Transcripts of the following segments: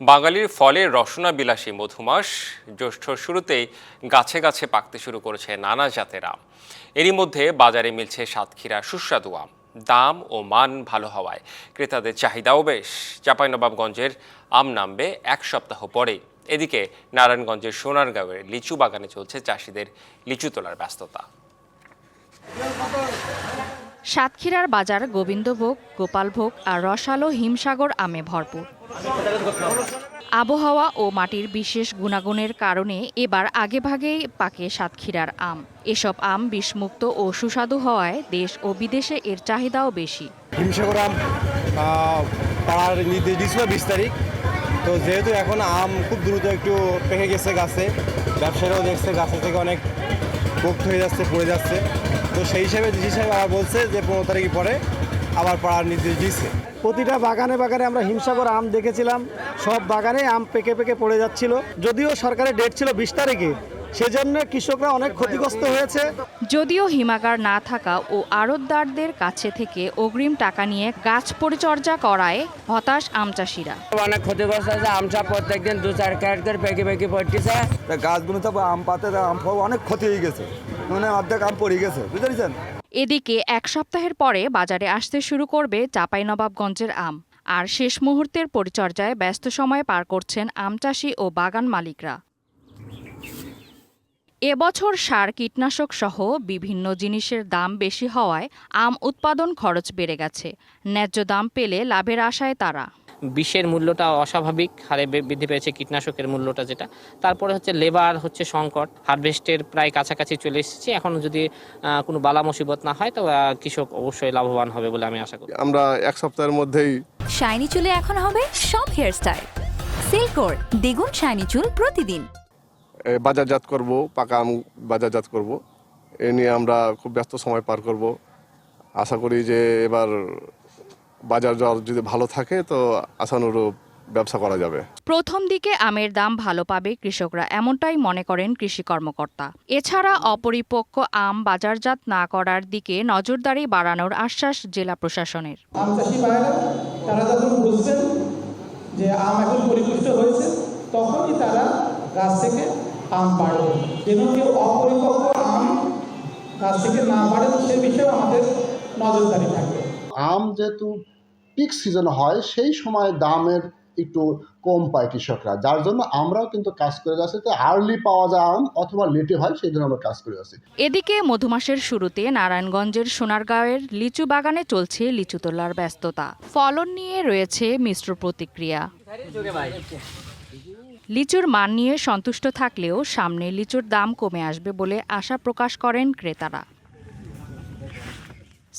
বাঙালির ফলের রসনা বিলাসী মধুমাস, জ্যৈষ্ঠ শুরুতেই গাছে গাছে পাকতে শুরু করেছে নানা জাতের। আম এরই মধ্যে বাজারে মিলছে সাতক্ষীরা সুস্বাদু আম। দাম ও মান ভালো হওয়ায় ক্রেতাদের চাহিদাও বেশ। চাঁপাইনবাবগঞ্জের আম নামবে এক সপ্তাহ পরেই। এদিকে নারায়ণগঞ্জের সোনারগাঁওয়ের লিচু বাগানে চলছে চাষিদের লিচু তোলার ব্যস্ততা। সাতক্ষীরার বাজার, গোবিন্দভোগ, গোপালভোগ আর রসালো হিমসাগর আমে ভরপুর। আবহাওয়া ও মাটির বিশেষ গুণাগুণের কারণে এবার আগেভাগেই পাকে সাতক্ষীরার আম। এসব আম বিষমুক্ত ও সুস্বাদু হওয়ায় দেশ ও বিদেশে এর চাহিদাও বেশি। হিমসাগর আম পাড়ার নির্দেশ দিয়েছিল বিশ তারিখ। তো যেহেতু এখন আম খুব দ্রুত একটু পেকে গেছে গাছে, ব্যবসায়ীরাও দেখছে গাছে থেকে অনেক পোক্ত হয়ে যাচ্ছে, পড়ে যাচ্ছে। তো সেই হিসাবে ডিসি সাহেব আবার বলছে যে পনেরো তারিখ পরে আবার পাড়ার নির্দেশ দিয়েছে। প্রতিটা বাগানে বাগানে আমরা হিমসাগর আম দেখেছিলাম। সব বাগানে আম পেকে পেকে পড়ে যাচ্ছিল। যদিও সরকারের ডেট ছিল বিশ তারিখে সেজন্য কৃষকরা অনেক ক্ষতিগ্রস্ত হয়েছে। যদিও হিমাগার না থাকা ও আড়তদারদের কাছে থেকে অগ্রিম টাকা নিয়ে গাছ পরিচর্যা করায় হতাশ আম চাষিরা। অনেক ক্ষতিগ্রস্ত আছে আমসা প্রত্যেকদিন দু চার ক্যারেট করে পেকে পেকে পড়তেছে। গাছগুলো তো আম পাতে আম অনেক ক্ষতি হয়ে গেছে। মানে অর্ধেক আম পড়ে গেছে বুঝতে এদিকে এক সপ্তাহের পরে বাজারে আসতে শুরু করবে চাঁপাইনবাবগঞ্জের আম। আর শেষ মুহূর্তের পরিচর্যায় ব্যস্ত সময় পার করছেন আম চাষি ও বাগান মালিকরা। এবছর সার কীটনাশক সহ বিভিন্ন জিনিসের দাম বেশি হওয়ায় আম উৎপাদন খরচ বেড়ে গেছে। ন্যায্য দাম পেলে লাভের আশায় তারা। বিষের মূল্যটা অস্বাভাবিক হারে বৃদ্ধি পেয়েছে কীটনাশকের মূল্যটা যেটা। তারপরে হচ্ছে লেবার হচ্ছে সংকট হারভেস্টের প্রায় কাছাকাছি চলে এসেছে। এখন যদি কোনো বালা মুসিবত না হয় তো কৃষক অবশ্যই লাভবান হবে বলে আমি আশা করি। আমরা এক সপ্তাহের মধ্যেই শাইনি চুলে এখন হবে সব হেয়ারস্টাইল। সিল্কোর দ্বিগুণ শাইনি চুল প্রতিদিন। বাজারজাত করব পাকা আম বাজারজাত করব। এ নিয়ে আমরা খুব ব্যস্ত সময় পার করব। আশা করি যে এবার বাজার দর যদি ভালো থাকে তো আশানুরূপ ব্যবসা করা যাবে। প্রথম দিকে আমের দাম ভালো পাবে কৃষকরা এমনটাই মনে করেন কৃষি কর্মকর্তা। এছাড়া অপরিপক্ক আম বাজারজাত না করার দিকে নজরদারি বাড়ানোর আশ্বাস জেলা প্রশাসনের। আম চাষি ভাইরা তারা যখন বুঝবেন যে আম এখন পরিপুষ্ট হয়েছে তখনই তারা গাছ থেকে আম পাড়বে যেন কেউ অপরিপক্ক আম গাছ থেকে না পাড়ে সে বিষয়ে আমাদের নজরদারি থাকবে আম যেহেতু পিক সিজন হয় সেই সময় দামের একটু কম পায় কৃষকরা। যার জন্য আমরাও কিন্তু কাজ করে যাচ্ছি। তো আর্লি পাওয়া যায় আম অথবা লেটে হয় সেই জন্য আমরা কাজ করে যাচ্ছি। এদিকে মধুমাসের শুরুতে নারায়ণগঞ্জের সোনারগাঁওয়ের লিচু বাগানে চলছে লিচু তোলার ব্যস্ততা। ফলন নিয়ে রয়েছে মিশ্র প্রতিক্রিয়া। লিচুর মান নিয়ে সন্তুষ্ট থাকলেও সামনে লিচুর দাম কমে আসবে বলে আশা প্রকাশ করেন ক্রেতারা।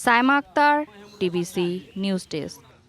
Saima Akter TBC news desk.